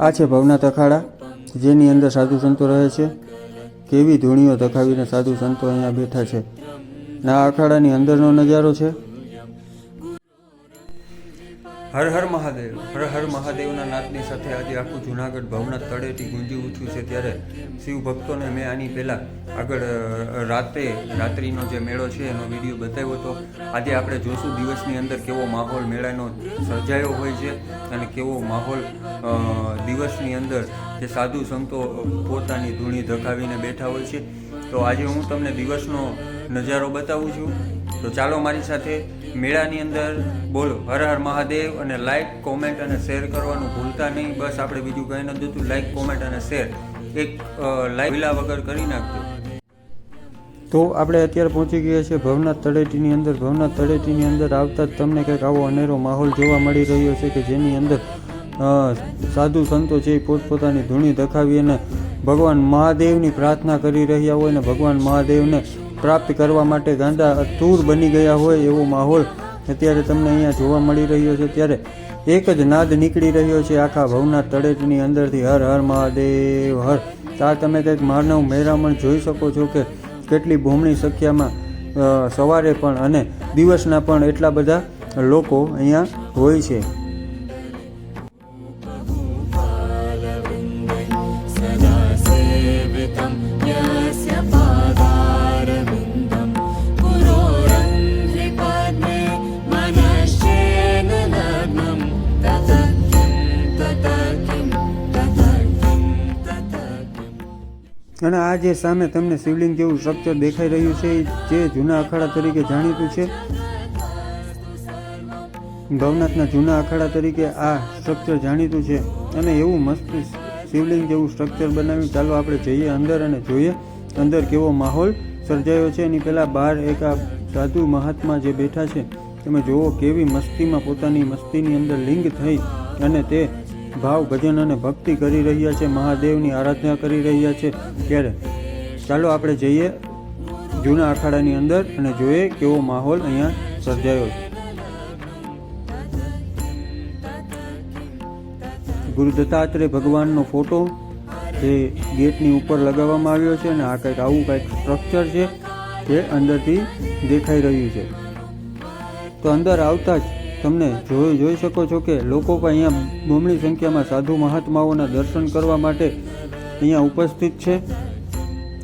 આ છે ભવનાથ અખાડા જેની અંદર સાધુ સંતો રહે છે. કેવી ધૂણીઓ ધખાવીને સાધુ સંતો અહીંયા બેઠા છે. ના અખાડાની અંદરનો નજારો છે. હર હર મહાદેવ, હર હર મહાદેવના નાદની સાથે આજે આખું જુનાગઢ ભવનાથ તળેટી ગુંજી ઉઠ્યું છે ત્યારે શિવ ભક્તોને મેં આની પહેલાં આગળ રાત્રે રાતે, રાત્રિનો જે મેળો છે એનો વીડિયો બતાવ્યો હતો. આજે આપણે જોશું દિવસની અંદર કેવો માહોલ મેળાનો સર્જાયો હોય છે અને કેવો માહોલ દિવસની અંદર જે સાધુ સંતો પોતાની ધૂણી ધકાવીને બેઠા હોય છે. તો આજે હું તમને દિવસનો નજારો બતાવું છું. તો ચાલો મારી સાથે મેળાની અંદર બોલો, હર હર મહાદેવ અને લાઇક કોમેન્ટ અને શેર કરવાનું ભૂલતા નહીં. બસ આપણે બીજું કંઈ નથી જોતું. લાઇક કોમેન્ટ અને શેર એક લાઈક વગર કરી નાખજો. તો આપણે અત્યારે પહોંચી ગયા છીએ ભવનાથ તળેટીની અંદર. ભવનાથ તળેટીની અંદર આવતા જ તમને કંઈક આવો અનેરો માહોલ જોવા મળી રહ્યો છે કે જેની અંદર સાધુ સંતો છે એ પોતપોતાની ધૂણી દખાવી અને ભગવાન મહાદેવની પ્રાર્થના કરી રહ્યા હોય ને ભગવાન મહાદેવને પ્રાપ્ત કરવા માટે ગાંડા અતુર બની ગયા હોય એવો માહોલ અત્યારે તમને અહીંયા જોવા મળી રહ્યો છે. ત્યારે એક જ નાદ નીકળી રહ્યો છે આખા ભવનાથ તળેટની અંદરથી. હર હર મહાદેવ, હર. ત્યાં તમે કંઈક માનવ મેરામણ જોઈ શકો છો કે કેટલી બહોમણી સંખ્યામાં સવારે પણ અને દિવસના પણ એટલા બધા લોકો અહીંયા હોય છે. सदा અને આ જે સામે તમને શિવલિંગ જેવું સ્ટ્રક્ચર દેખાઈ રહ્યું છે, જે જૂના અખાડા તરીકે જાણીતું છે. ભવનાથના જૂના અખાડા તરીકે આ સ્ટ્રક્ચર જાણીતું છે. અને એવું મસ્ત શિવલિંગ જેવું સ્ટ્રક્ચર બનાવ્યું. ચાલો આપણે જઈએ અંદર અને જોઈએ અંદર કેવો માહોલ સર્જાયો છે. એની પહેલાં બહાર એક આ સાધુ મહાત્મા જે બેઠા છે, તમે જુઓ કેવી મસ્તીમાં પોતાની મસ્તીની અંદર લિંગ થઈ અને તે ભાવ ભજન અને ભક્તિ કરી રહ્યા છે, મહાદેવની આરાધના કરી રહ્યા છે. ત્યારે ચાલો આપણે જઈએ જૂના અખાડાની અંદર અને જોઈએ કેવો માહોલ અહીંયા સર્જાયો છે. ગુરુ દત્તાત્રેય ભગવાનનો ફોટો જે ગેટની ઉપર લગાવવામાં આવ્યો છે અને આ કંઈક આવું કંઈક સ્ટ્રક્ચર છે જે અંદરથી દેખાઈ રહ્યું છે. તો અંદર આવતા જ તમને જોઈ જોઈ શકો છો કે લોકો પણ અહીંયા બમણી સંખ્યામાં સાધુ મહાત્માઓના દર્શન કરવા માટે અહીંયા ઉપસ્થિત છે.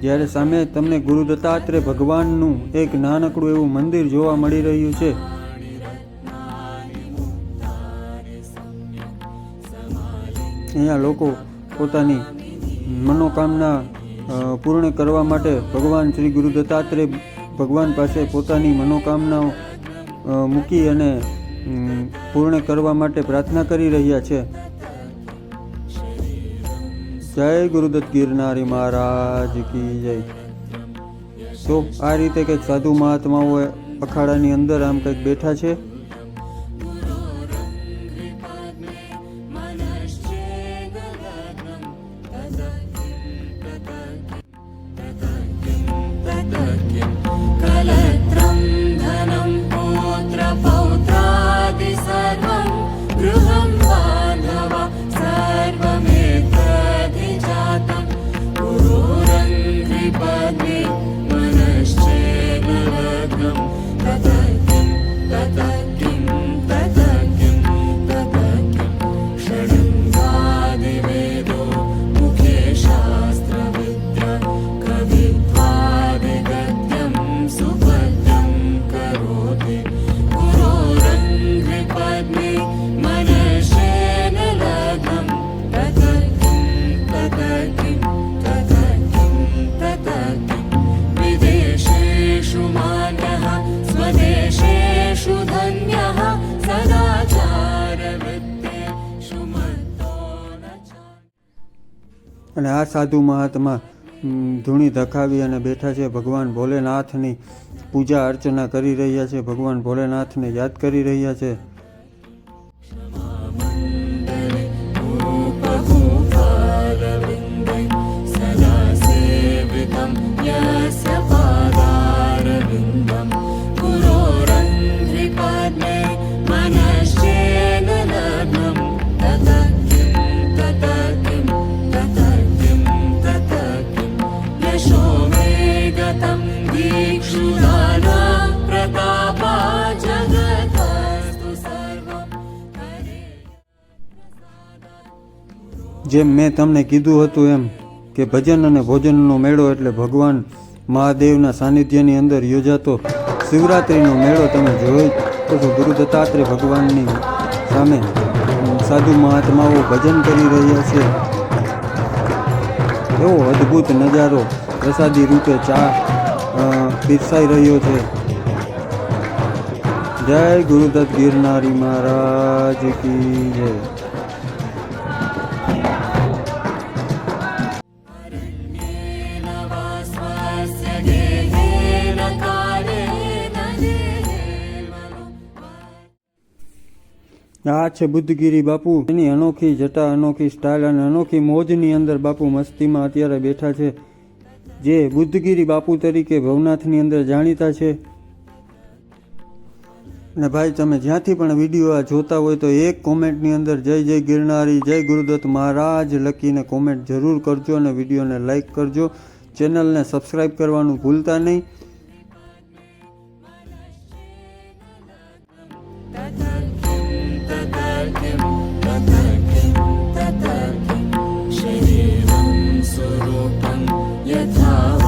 જ્યારે સામે તમને ગુરુ દત્તાત્રેય ભગવાનનું એક નાનકડું એવું મંદિર જોવા મળી રહ્યું છે. અહીંયા લોકો પોતાની મનોકામના પૂર્ણ કરવા માટે ભગવાન શ્રી ગુરુ દત્તાત્રેય ભગવાન પાસે પોતાની મનોકામનાઓ મૂકી અને પૂર્ણ કરવા માટે પ્રાર્થના કરી રહ્યા છે. જય ગુરુદત્ત ગિરનારી મહારાજ કી જય. તો આ રીતે કંઈક સાધુ મહાત્માઓ અખાડાની અંદર આમ કંઈક બેઠા છે. અને આ સાધુ મહાત્મા ધૂણી ધખાવી અને બેઠા છે ભગવાન ભોલેનાથની પૂજા અર્ચના કરી રહ્યા છે, ભગવાન ભોલેનાથને યાદ કરી રહ્યા છે. જેમ મેં તમને કીધું હતું એમ કે ભજન અને ભોજનનો મેળો એટલે ભગવાન મહાદેવના સાનિધ્યની અંદર યોજાતો શિવરાત્રિનો મેળો તમે જોયો તો ગુરુ દત્તાત્રેય ભગવાનની સામે સાધુ મહાત્માઓ ભજન કરી રહ્યા છે. એવો અદ્ભુત નજારો પ્રસાદી રૂપે ચા પીરસાઈ રહ્યો છે. જય ગુરુદત્ત ગિરનારી મહારાજ કી જય. આ છે બુદ્ધગીરી બાપુ. એની અનોખી જટા, અનોખી સ્ટાઇલ અને અનોખી મોજની અંદર બાપુ મસ્તીમાં અત્યારે બેઠા છે. જે બુદ્ધગીરી બાપુ તરીકે ભવનાથની અંદર જાણીતા છે. અને ભાઈ, તમે જ્યાંથી પણ વીડિયો આ જોતા હોય તો એક કોમેન્ટની અંદર જય જય ગિરનારી, જય ગુરુદત્ત મહારાજ લખીને કોમેન્ટ જરૂર કરજો અને વિડીયોને લાઇક કરજો. ચેનલને સબસ્ક્રાઈબ કરવાનું ભૂલતા નહીં. the power.